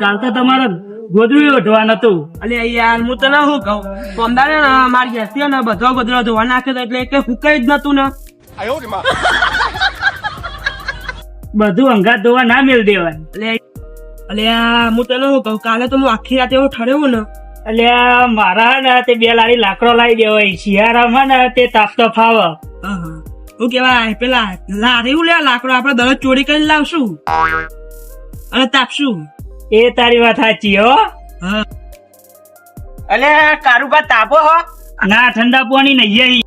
કાલ તો તમારે ગોદડું ઓઢવાનું હતું. અલે યાર હું તને શું કહું? સોમદારે મારી ગેસથી ને બધો ગોદડો ધોવા નાખ્યો એટલે કે ફૂકાઈ જ નતું ને. બધું અંગાત ધોવા ના મેળ દેવાય. એટલે અલે હું તને શું કહું? કાલે તો હું આખી રાતે એવું ઠરેવું ને. એટલે આ મારા ને તે બે લારી લાકડો લાવી દેવાય શિયાળામાં ને તે તાપતો ફાવ. હું કેવાય પેલા લારી લે લાકડો આપડે દરરોજ ચોરી કરીને લાવશું. અને તાપશું. એ તારી વાત સાચી હો. અલે કારુબા તાપો હો. ના ઠંડા પાણી નહીં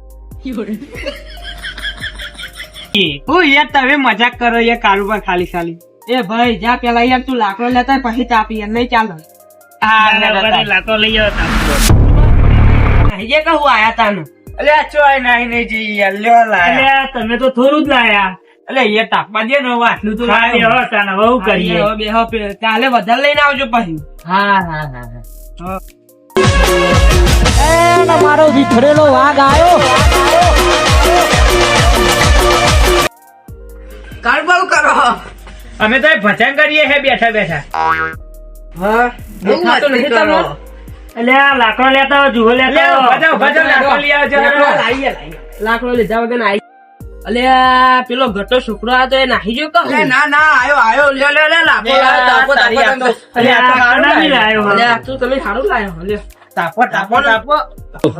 હું યાર તમે મજાક કરો યાર કારુબા ખાલી ખાલી. એ ભાઈ જા પેલા યાર તું લાકડો લેતા પછી તાપી યાર નહીં ચાલો. લાકડો લઈ. અહીંયા કહું આયા તાનું? ને અલે આ ચો આઈ નહીં જઈ યાર લ્યો લાયા. તમે તો થોડું જ લાયા. અલે એ તાપવા દે ને હવે આટલું તો ખાલી હવે હો તાને બહુ કરીએ? હા, બે હવે કાલે વધારે લઈને આવજો પછી. હા હા હા મારો વિખરેલો વાઘ આવ્યો કારુબા કરો. અમે તો ભજન કરીએ છે બેઠા બેઠા. હા દેખાતું નહીં તમે? એટલે આ લાકડો લેતા હોય જુઓ લેતા ભજન લાકડો લાવીએ, લાવીએ. લાકડો લીધા વગર આવી. અલે પેલો ઘટો છોકરો આ તો એ નાહી ગયો કહું. ના ના આયો આયો લે લે લે લાપો તાપો, તાપો. અલે આ તો બી લાયો. અલે આ તો તમે સારું લાયો લે તાપો તાપો તાપો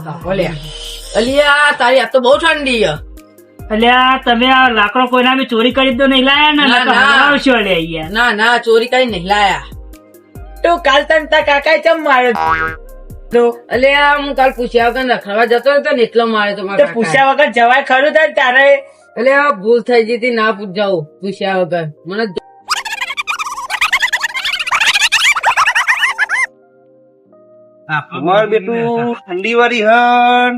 તાપો. લે. અલિયા તારી આ તો બહુ ઠંડી છે. આ તમે આ લાકડો કોઈના બી ચોરી કરી તો નહીં લાયા ને. હરાવશો અલે અહીંયા. ના ના ચોરી કરી નહીં લાયા. તો કાલ તને તા કાકા ચમ માર્યો? તો અલે હું કાલ પૂછ્યા વગર નખરવા જતો હતો ને એટલો માર્યો તો મારા પૂછ્યા વગર જવાય ખરું થાય તારે એટલે આ ભૂલ થઈ જતી હતી, ના પૂછાવું પૂછ્યા વગર. મને અમાર બેટું ઠંડી વાળી હન.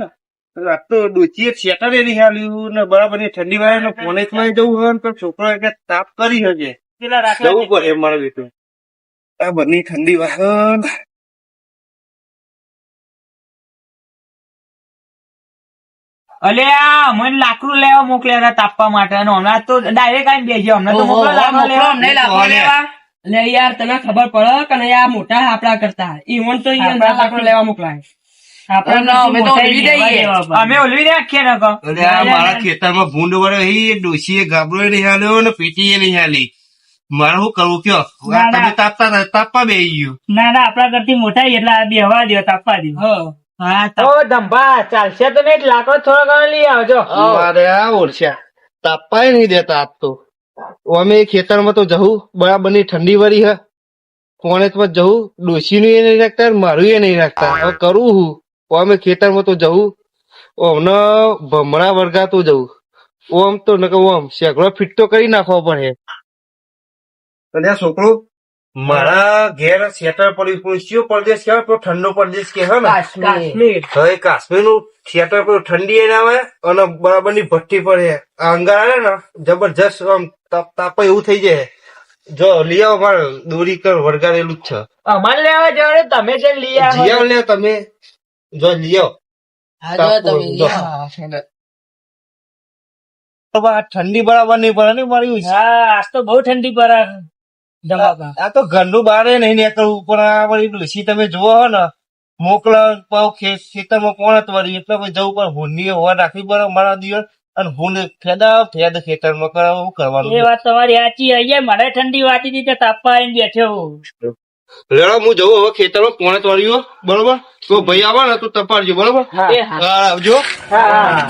રાત તો ડોચીએ શેટર એ નહીં હાલ્યું ને બરાબરની ઠંડી વાળી ને ફોને માં જવું હન પણ છોકરો કે તાપ કરી શકે પેલા જવું પડે મારા બેટું. આ બની ઠંડી વાહન અલે આ મને લાકડું લેવા મોકલ્યા હતા તાપવા માટે અને હમણાં તો ડાયરેક્ટ આવીને બેસી હમણાં તો મોકલો લેવા. લેવા. એટલે યાર તને ખબર પડે કે નહીં આ મોટા આપડા કરતા? ઈવન તો આપણા લેવા મોકલાય. મારા ખેતરમાં ભૂંડ વળે એ ડોશીએ ગાબડો નહીં હાલ્યો ને પેટીએ નહીં હાલી. મારે શું કરવું કયો. તમે તાપતા તાપવા બે ગયું. ના ના આપણા કરતી મોટા એટલે આ બે હવા દો તાપવા દો હા. ઓ ધંભા ચાલશે તો નહીં લાકડો થોડો ઘણો લઈ આવજો. મારે આ ઓરછા તાપાય નહીં દેતા આપ તો. અમે ખેતરમાં તો જવું બરાબરની ઠંડી વળી હે. કોણે તો જવું ડોસી નું એ નહીં રાખતા મારું એ નહીં રાખતા. હવે કરું હું. અમે ખેતરમાં તો જવું ઓમને ભમણા વરગાતું જવું ઓમ તો નકર ઓમ શેકડો ફીટ તો કરી નાખવો પડે. છોકરો? મારા ઘેર થિયેટર પડ્યું પણ પરદેશ કહેવાય? પેલો ઠંડો પરદેશ કે હે ને. કાશ્મીર. હવે કાશ્મીરનું થિયેટર પર ઠંડી એને આવે અને બરાબરની ભઠ્ઠી પડે આ અંગાર આવે ને જબરજસ્ત આમ તાપ- એવું થઈ જાય. જો લઈ આવો મારે દોરી કર વળગાડેલું જ છે. અમારે લેવા જવાનું તમે જે લઈ આવો. જી આવો તમે. જો લઈ આવો. જો. ઠંડી બરાબર નહીં પડે ને મારી હા આજ તો બહુ ઠંડી પડે આ તો ઘરનું બારે નહીં નીકળવું પણ આ વળી ડોસી તમે જોવો હો ને મોકલા પાવ ખે- ખેતરમાં કોણ વળી? એટલે પછી જવું પણ હુંની હોવા રાખવી પડે મારા દિવસ અને હું ફેદા ફેદ ખેતરમાં કરાવું કરવાનું. એ વાત તમારી સાચી. અહીંયા મને ઠંડી વાતી હતી તે તાપવા આવીને બેઠો લેડો હું જવું હવે ખેતરમાં પોણે વાળ્યું બરોબર? તો ભાઈ આવો ને તું તપાડજો બરોબર? આવજો. હા.